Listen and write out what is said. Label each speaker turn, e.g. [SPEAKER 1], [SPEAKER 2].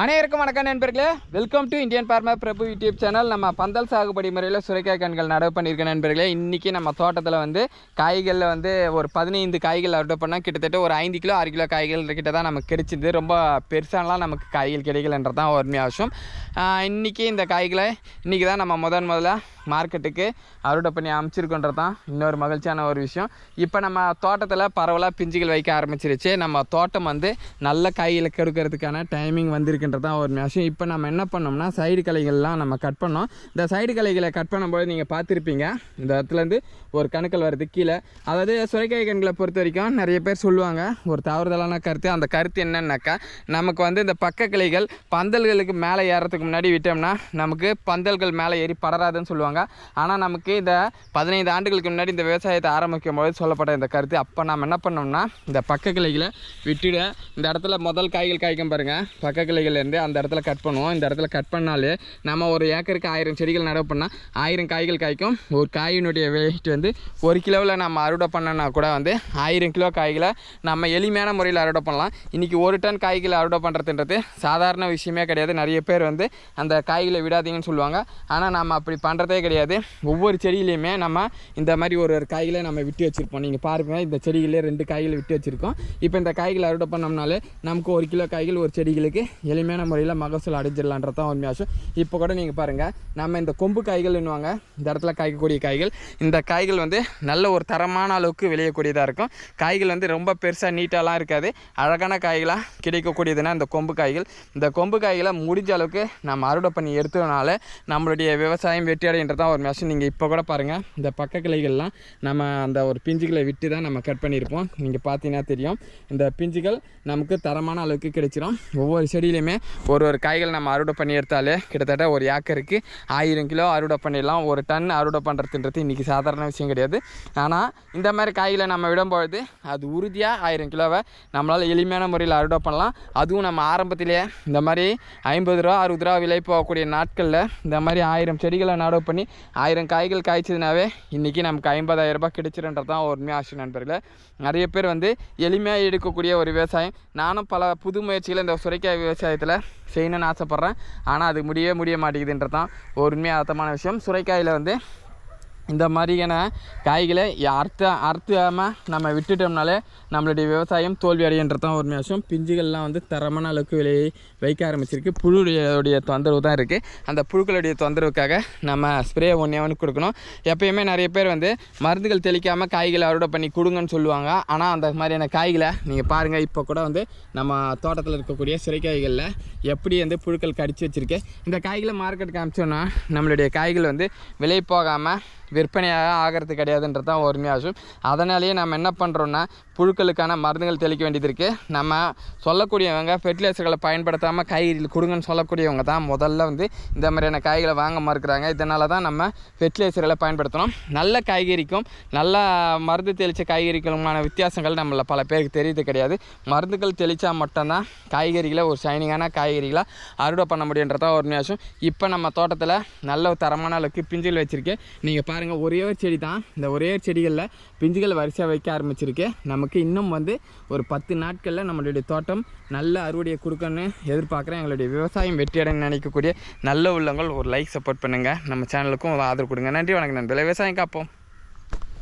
[SPEAKER 1] அனைவருக்கும் வணக்கம் நண்பர்களே. Welcome to Indian farmer Prabhu YouTube channel நம்ம பந்தல் சாகுபடி முறையில் சுரைக்காய் கண்கள் நடவு பண்ணியிருக்க நண்பர்களே. இன்றைக்கி நம்ம தோட்டத்தில் வந்து காய்களில் வந்து ஒரு பதினைந்து காய்கள் அறுவடை பண்ணால் கிட்டத்தட்ட ஒரு ஐந்து கிலோ ஆறு கிலோ காய்கள் கிட்ட தான் நமக்கு கிடைச்சிது. ரொம்ப பெருசாலாம் நமக்கு காய்கள் கிடைக்கலன்றது தான் உண்மையாக அவசியம் இன்றைக்கி இந்த காய்களை இன்றைக்கி தான் நம்ம முதன் முதல்ல மார்க்கெட்டுக்கு அறுவடை பண்ணி அமைச்சிருக்கோன்றது தான் இன்னொரு மகிழ்ச்சியான ஒரு விஷயம். இப்போ நம்ம தோட்டத்தில் பரவலாக பிஞ்சுகள் வைக்க ஆரம்பிச்சிருச்சு. நம்ம தோட்டம் வந்து நல்ல காய்களை கெடுக்கிறதுக்கான டைமிங் வந்திருக்குன்றது தான் ஒரு விஷயம் இப்போ நம்ம என்ன பண்ணோம்னா சைடு கலைகள்லாம் நம்ம கட் பண்ணோம். இந்த சைடு கலைகளை கட் பண்ணும்போது நீங்கள் பார்த்துருப்பீங்க. இந்த இடத்துலேருந்து ஒரு கணுக்கள் வருது கீழே. அதாவது சுரைக்காய் கண்களை பொறுத்த வரைக்கும் நிறைய பேர் சொல்லுவாங்க. ஒரு தவறுதலான கருத்து. அந்த கருத்து என்னன்னாக்கா நமக்கு வந்து இந்த பக்க கிளைகள் பந்தல்களுக்கு மேலே ஏறத்துக்கு முன்னாடி விட்டோம்னா நமக்கு பந்தல்கள் மேலே ஏறி படராதுன்னு சொல்லுவாங்க. ஆனால் நமக்கு இந்த பதினைந்து ஆண்டுகளுக்கு முன்னாடி இந்த விவசாயத்தை ஆரம்பிக்கும் போது சொல்லப்பட்ட இந்த கருத்து. அப்போ நம்ம என்ன பண்ணோம்னா இந்த பக்க கிளைகளை விட்டுட இந்த இடத்துல முதல் காய்கள் காய்க்கும் பாருங்கள் பக்க கிளைகள்லேருந்து அந்த இடத்துல கட் பண்ணுவோம். இந்த இடத்துல கட் பண்ணாலே நம்ம ஒரு ஏக்கருக்கு ஆயிரம் செடிகள் நடவு பண்ணால் ஆயிரம் காய்கள் காய்க்கும். ஒரு காயினுடைய வெயிட் வந்து ஒரு கிலோவில் நம்ம அறுவடை பண்ணோன்னா கூட வந்து ஆயிரம் கிலோ காய்களை நம்ம எளிமையான முறையில் அறுவடை பண்ணலாம். இன்றைக்கி ஒரு டன் காய்களை அறுவடை பண்ணுறதுன்றது சாதாரண விஷயமே கிடையாது. நிறைய பேர் வந்து அந்த காய்களை விடாதீங்கன்னு சொல்லுவாங்க. ஆனால் நம்ம அப்படி பண்ணுறதே கிடையாது. ஒவ்வொரு செடியிலையுமே நம்ம இந்த மாதிரி ஒரு ஒரு காய்களை நம்ம விட்டு வச்சுருப்போம். நீங்கள் பாருங்கள் இந்த செடிகளே ரெண்டு காய்களை விட்டு வச்சுருக்கோம். இப்போ இந்த காய்களை அறுவடை பண்ணோம்னாலே நமக்கு ஒரு கிலோ காய்கள் ஒரு செடிகளுக்கு எளிமையான முறையில் மகசூல் அடைஞ்சிடலான்றது தான் உண்மையாகும் இப்போ கூட நீங்கள் பாருங்கள் நம்ம இந்த கொம்பு காய்கள்னுவாங்க இந்த இடத்துல காய்க்கக்கூடிய காய்கள். இந்த காய்கள் வந்து நல்ல ஒரு தரமான அளவுக்கு விளையக்கூடியதாக இருக்கும். காய்கள் வந்து ரொம்ப பெருசாக நீட்டாலாம் இருக்காது. அழகான காய்களாக கிடைக்கக்கூடியதுன்னா இந்த கொம்பு காய்கள். இந்த கொம்பு காய்களை முடிஞ்ச அளவுக்கு நம்ம அறுவடை பண்ணி எடுத்ததுனால நம்மளுடைய விவசாயம் வெற்றி அடைகின்றது தான் ஒரு மெஷின் நீங்கள் இப்போ கூட பாருங்கள் இந்த பக்க கிளைகள்லாம் நம்ம அந்த ஒரு பிஞ்சுகளை விட்டு தான் நம்ம கட் பண்ணியிருப்போம். நீங்கள் பார்த்தீங்கன்னா தெரியும். இந்த பிஞ்சுகள் நமக்கு தரமான அளவுக்கு கிடைச்சிரும். ஒவ்வொரு செடியிலையுமே ஒரு ஒரு காய்கள் நம்ம அறுவடை பண்ணி எடுத்தாலே கிட்டத்தட்ட ஒரு ஏக்கருக்கு ஆயிரம் கிலோ அறுவடை பண்ணிடலாம். ஒரு டன் அறுவடை பண்ணுறதுன்றது இன்றைக்கி சாதாரண விஷயம் கிடையாது. ஆனால் இந்த மாதிரி காய்களை நம்ம விடும்பொழுது அது உறுதியாக ஆயிரம் கிலோவை நம்மளால் எளிமையான முறையில் அறுவடை பண்ணலாம். அதுவும் நம்ம ஆரம்பத்திலேயே இந்த மாதிரி ஐம்பது ரூபா அறுபது ரூபா விலை போகக்கூடிய நாட்களில் இந்த மாதிரி ஆயிரம் செடிகளை நடவு பண்ணி ஆயிரம் காய்கள் காய்ச்சதுனாவே இன்றைக்கி நமக்கு ஐம்பதாயிரம் ரூபாய் கிடைச்சிருன்றது தான் ஒரு ஆசை நண்பர்களே. நிறைய பேர் வந்து எளிமையாக எடுக்கக்கூடிய ஒரு விவசாயம். நானும் பல புது முயற்சிகளை இந்த சுரைக்காய் விவசாயத்தில் செய்யணும்னு ஆசைப்பட்றேன். ஆனால் அது முடியவே முடிய மாட்டேங்குதுன்றது தான் ஒரு உண்மையாக அர்த்தமான விஷயம். சுரைக்காயில் வந்து இந்த மாதிரியான காய்களை அறுத்த அறுத்தாமல் நம்ம விட்டுட்டோம்னாலே நம்மளுடைய விவசாயம் தோல்வி அடையன்றது தான் ஒரு விஷயம் பிஞ்சுகள்லாம் வந்து தரமான அளவுக்கு விலையை வைக்க ஆரம்பிச்சிருக்கு. புழுடைய தொந்தரவு தான் இருக்குது அந்த புழுக்களுடைய தொந்தரவுக்காக நம்ம ஸ்ப்ரே ஒன்றே ஒன்று கொடுக்கணும். எப்பயுமே நிறைய பேர் வந்து மருந்துகள் தெளிக்காமல் காய்களை அறுவடை பண்ணி கொடுங்கன்னு சொல்லுவாங்க. ஆனால் அந்த மாதிரியான காய்களை நீங்கள் பாருங்கள் இப்போ கூட வந்து நம்ம தோட்டத்தில் இருக்கக்கூடிய சிறைக்காய்களில் எப்படி வந்து புழுக்கள் கடிச்சு வச்சுருக்கு. இந்த காய்களை மார்க்கெட்டுக்கு அனுப்பிச்சோன்னா நம்மளுடைய காய்கள் வந்து விலை போகாமல் விற்பனையாக ஆகிறது கிடையாதுன்றது தான் உண்மையாகும் அதனாலேயே நம்ம என்ன பண்ணுறோன்னா புழுக்களுக்கான மருந்துகள் தெளிக்க வேண்டியது இருக்குது நம்ம சொல்லக்கூடியவங்க ஃபெர்டிலைசர்களை பயன்படுத்தாமல் காய்கறிகள் கொடுங்கன்னு சொல்லக்கூடியவங்க தான் முதல்ல வந்து இந்த மாதிரியான காய்களை வாங்க மறுக்கிறாங்க. இதனால தான் நம்ம ஃபெர்டிலைசர்களை பயன்படுத்தணும். நல்ல காய்கறிக்கும் நல்ல மருந்து தெளித்த காய்கறிகளுமான வித்தியாசங்கள் நம்மள பல பேருக்கு தெரியுது கிடையாது. மருந்துகள் தெளித்தா மட்டும்தான் காய்கறிகளை ஒரு ஷைனிங்கான காய்கறிகளாக அறுவடை பண்ண முடியுன்றதான் ஒரு நிமிஷம் இப்போ நம்ம தோட்டத்தில் நல்ல ஒரு தரமான அளவுக்கு பிஞ்சுகள் வச்சுருக்கேன் நீங்கள் பாருங்கள் ஒரே ஒரு செடி தான் இந்த ஒரே ஒரு செடிகளில் பிஞ்சுகள் வரிசையாக வைக்க ஆரம்பிச்சிருக்கு. நமக்கு இன்னும் வந்து ஒரு பத்து நாட்களில் நம்மளுடைய தோட்டம் நல்ல அறுவடையை கொடுக்கணும்னு எதிர்பார்க்குறேன். எங்களுடைய விவசாயம் வெற்றியடைன்னு நினைக்கக்கூடிய நல்ல உள்ளங்கள் ஒரு லைக் சப்போர்ட் பண்ணுங்கள் நம்ம சேனலுக்கும் ஆதரவு கொடுங்க. நன்றி வணக்கம். நண்பர்களே விவசாயம் காப்போம்.